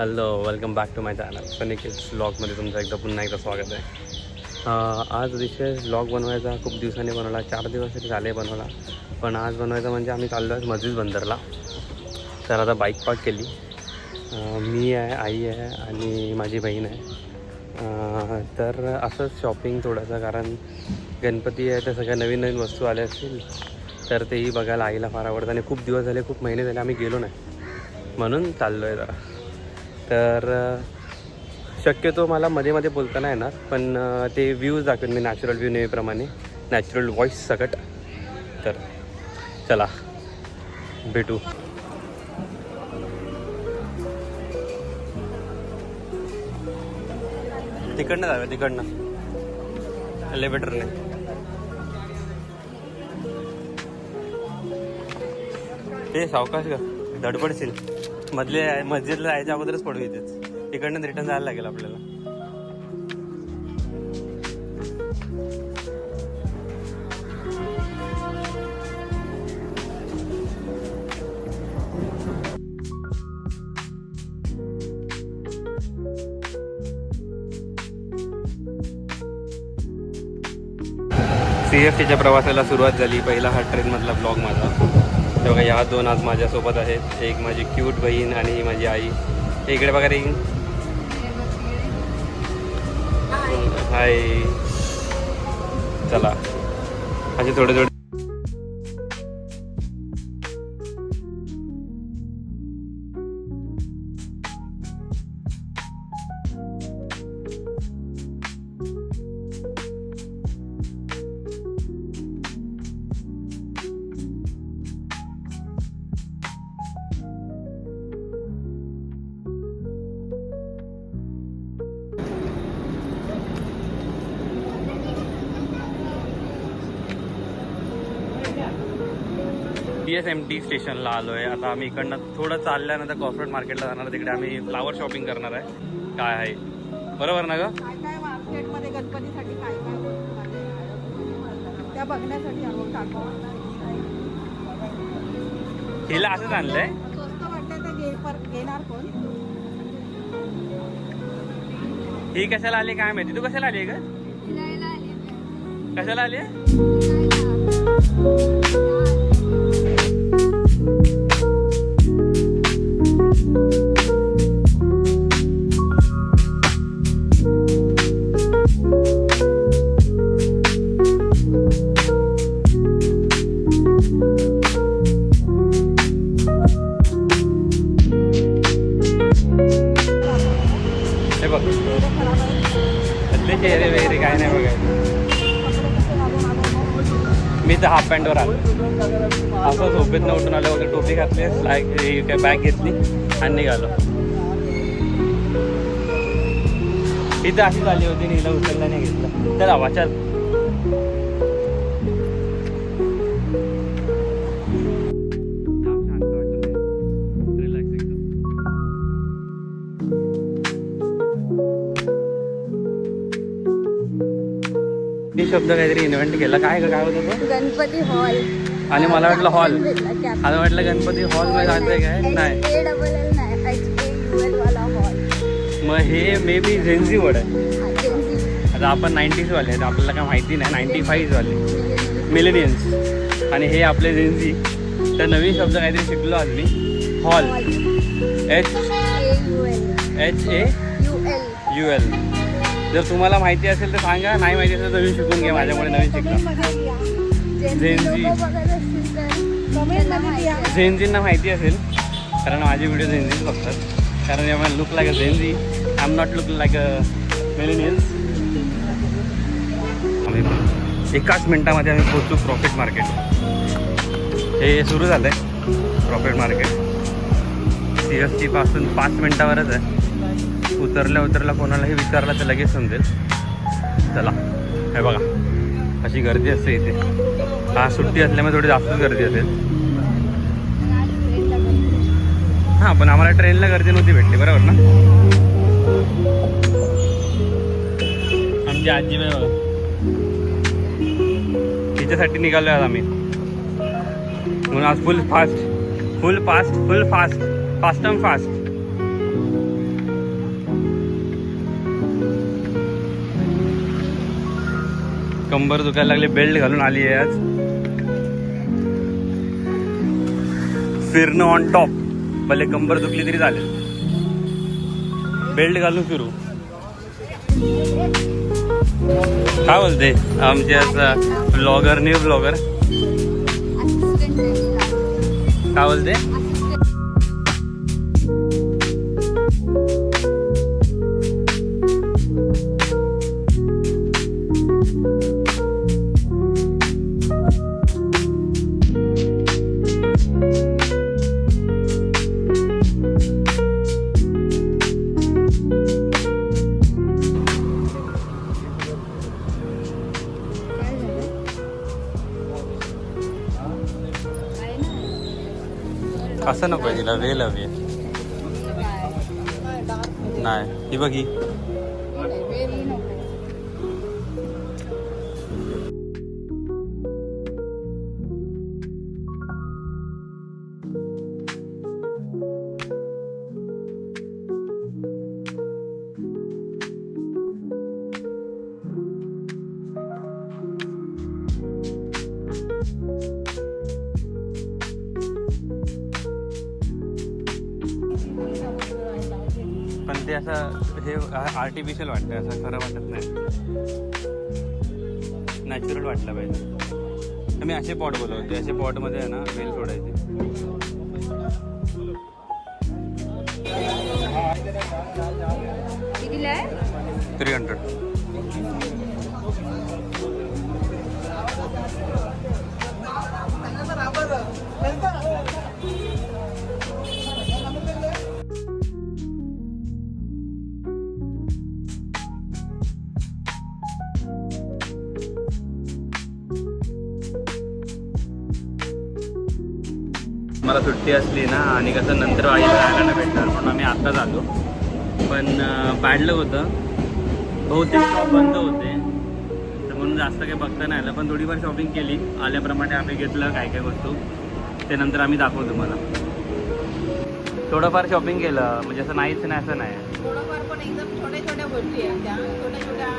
Hello welcome back to my channel एक ब्लॉगमध्ये तुमचं एकदा पुन्हा एकदा स्वागत आहे. आज विषय ब्लॉग बनवायचा खूप दिवसांनी बनवला चार दिवस तरी झाले बनवला. पण आज बनवायचा म्हणजे आम्ही चाललो आहे मस्जिद बंदरला. तर आता बाईक पार्क केली. मी आहे आई आहे आणि माझी बहीण आहे. तर असंच शॉपिंग थोडंसं कारण गणपती आहे तर सगळ्या नवीन नवीन वस्तू आल्या असतील. तर तेही बघायला आईला फार आवडतं आणि खूप दिवस झाले खूप महिने झाले आम्ही गेलो नाही. म्हणून चाललो आहे जरा. तर शक्यतो मला मध्ये मध्ये बोलता नाही येणार पण ते व्ह्यूज दाखवेन मी नॅचरल व्ह्यू नेहमीप्रमाणे. नॅचरल व्हॉइस सकट तर चला. भेटू. तिकडनं जाऊया तिकडनं. एलिव्हेटरने ते सावकाश का धडपडशील. मधले मस्जिदला जायच्या अगोदरच पडू इथेच तिकडनं रिटर्न जायला लागेल आपल्याला. सी टीच्या प्रवासाला सुरुवात झाली. पहिला हा ट्रेनमधला ब्लॉग माझा. तर बघा या दोन आज माझ्यासोबत आहेत. एक माझी क्यूट बहीण आणि माझी आई. हे इकडे बघा रे हाय चला. असे थोडे थोडे टी एस एम टी स्टेशनला आलो आहे आता आम्ही इकडनं थोडं चालल्यानंतर कॉर्पोरेट मार्केटला जाणार आहे. तिकडे आम्ही फ्लावर शॉपिंग करणार आहे. काय आहे? बरोबर ना ग? मार्केटमध्ये गणपतीसाठी काय? त्या बघण्यासाठी हिला असंच आणलंय? घेणार कोण? ही कशाला आली काय माहिती? तू कशाला आली ग? कशाला आली बघ त्यातले चेहरे वगैरे काय नाही बघायचं मी तर हाफ पॅन्टवर आलो. असं झोपेतनं उठून आलं वगैरे टोपी घातली लाईक काय बॅग घेतली आणि निघालो. इथं अशी झाली होती आणि हिला उचलला नाही घेतलं. तर आवा शब्द काहीतरी इन्व्हेंट केला. काय काय होतं तो? गणपती हॉल. आणि मला वाटलं हॉल. आता वाटलं गणपती हॉलमध्ये जायचंय काय? नाही. मग हे मे बी झेन्झी वर्ड आहे. आता आपण नाईन्टीज वाले आहेत. आपल्याला काय माहिती नाही. नाईन्टी फाईव्ह वाले. मिलेनियन्स आणि हे आपले झेन्झी तर नवीन शब्द काहीतरी शिकलो आज मी hall H H A U L जर तुम्हाला माहिती असेल तर सांगा नाही माहिती असेल तर नवीन शिकून घ्या माझ्यामुळे नवीन शिकला. आहे. झेनजींना माहिती असेल कारण माझे व्हिडिओ झेनजीच बघतात. कारण I look like a Gen Z I am not look like a millennials आम्ही एकाच मिनिटामध्ये आम्ही पोहोचू प्रॉफिट मार्केट हे सुरू झालं आहे profit market C S T पासून पाच मिनटावरच आहे. उतरल्या उतरल्या कोणालाही विचारलं तर लगेच समजेल. चला हे बघा. अशी गर्दी असते इथे. हा सुट्टी असल्यामुळे थोडी जास्तच गर्दी असेल. हां पण आम्हाला ट्रेनला गर्दी नव्हती भेटली बरोबर ना? आमची आजी बाई तिच्यासाठी निघालो आज आम्ही. म्हणून आज full fast full fast full fast fast and fast कंबर दुखायला लागली बेल्ट घालून आली आहे आज. फिरणं ऑन टॉप भले कंबर दुखली तरी चालेल. बेल्ट घालून फिरू. काय बोलते? आमचे असं ब्लॉगर न्यू ब्लॉगर काय बोलते? असं नको तिला वेल हवी आहे. नाही ही बघी असं हे आर्टिफिशियल वाटतं असं खरं वाटत नाही. नॅचरल वाटलं पाहिजे. तर मी असे पॉट बोलवते असे पॉटमध्ये आहे ना वेल सोडायचे. थ्री हंड्रेड मला सुट्टी असली ना आणि कसं नंतर आईला जायला भेटणार म्हणून आम्ही आत्ताच आलो. पण पाडलं होतं. बहुतेक शॉप बंद होते. तर म्हणून जास्त काही बघता नाही आलं. पण थोडीफार शॉपिंग केली. आल्याप्रमाणे आम्ही घेतलं काय काय वस्तू. ते नंतर आम्ही दाखवू तुम्हाला. थोडंफार शॉपिंग केलं. म्हणजे असं नाहीच नाही असं नाही.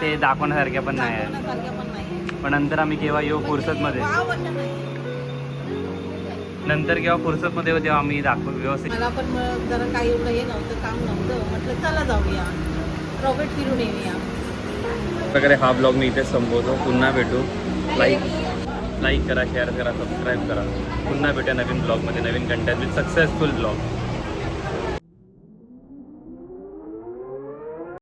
ते दाखवण्यासारख्या पण नाही पण नंतर आम्ही केव्हा येऊ फुर्सतमध्ये? वाटलं नाही. नंतर केव्हा फुर्सतमध्ये तेव्हा आम्ही दाखवू व्यवस्थित मला पण जरा काही एवढं हे नव्हतं काम नव्हतं. म्हटलं चला जाऊया. प्रॉफिट फिरून येऊया. प्रकारे हा ब्लॉग मी इथेच संपवतो. पुन्हा भेटू. लाईक लाईक करा शेअर करा सबस्क्राईब करा. पुन्हा भेटूया नवीन ब्लॉगमध्ये नवीन कंटेंट विथ सक्सेसफुल ब्लॉग